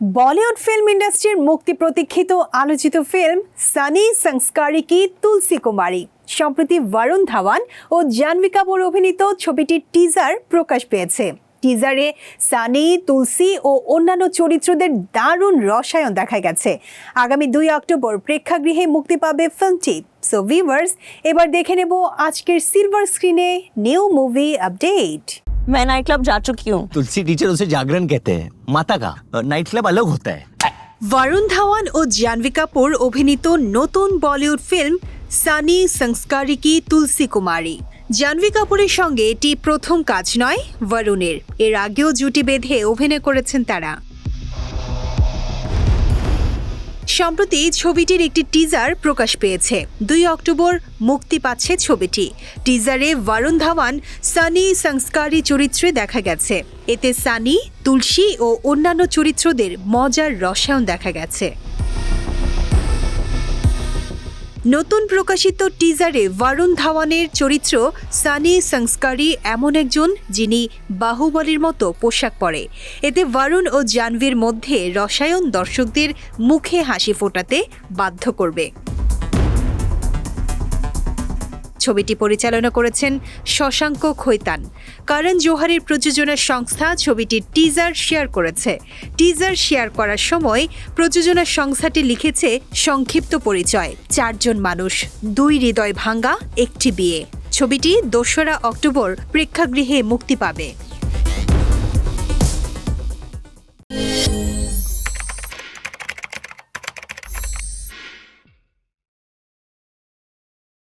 Bollywood film ইন্ডাস্ট্রির মুক্তি প্রতীক্ষিত আলোচিত ফিল্ম সানি সংস্কারি কি তুলসী কুমারী। সম্প্রতি বরুণ ধাওয়ান ও জাহ্নবী কাপুর অভিনীত ছবিটির টিজার প্রকাশ পেয়েছে। টিজারে সানি, তুলসী ও অন্যান্য চরিত্রদের দারুণ রসায়ন দেখা গেছে। আগামী দুই অক্টোবর প্রেক্ষাগৃহে মুক্তি পাবে ফিল্মটি। সো ভিভার্স এবার দেখে নেব আজকের সিলভার স্ক্রিনে নিউ মুভি আপডেট मैं नाइट क्लब जा चुकी हूँ तुलसी टीचर उसे जागरण कहते हैं माता का नाइट क्लब अलग होता है বরুণ ধাওয়ান ও জাহ্নবী কাপুর অভিনীত নতুন বলিউড ফিল্ম সানি সংস্কারি কি তুলসী কুমারী জাহ্নবী কাপুরের সঙ্গে এটি প্রথম কাজ নয় বরুণের এর আগেও জুটি বেঁধে অভিনয় করেছেন তারা সম্প্রতি ছবিটির একটি টিজার প্রকাশ পেয়েছে। দুই অক্টোবর মুক্তি পাচ্ছে ছবিটি। টিজারে বরুণ ধাওয়ান সানি সংস্কারি চরিত্রে দেখা গেছে। এতে সানি তুলসী ও অন্যান্য চরিত্রদের মজার রসায়ন দেখা গেছে। নতুন প্রকাশিত টিজারে বরুণ ধাওয়ানের চরিত্র সানি সংস্কারি এমন একজন যিনি বাহুবলীর মতো পোশাক পরে। এতে বরুণ ও জানভীর মধ্যে রসায়ন দর্শকদের মুখে হাসি ফোটাতে বাধ্য করবে। ছবিটি পরিচালনা করেছেন শশাঙ্ক খৈতান। কারণ জোহারের প্রযোজনা সংস্থা ছবিটির টিজার শেয়ার করেছে। টিজার শেয়ার করার সময় প্রযোজনা সংস্থাটি লিখেছে সংক্ষিপ্ত পরিচয়। চারজন মানুষ, দুই হৃদয় ভাঙ্গা, একটি বিয়ে। ছবিটি দোসরা অক্টোবর প্রেক্ষাগৃহে মুক্তি পাবে।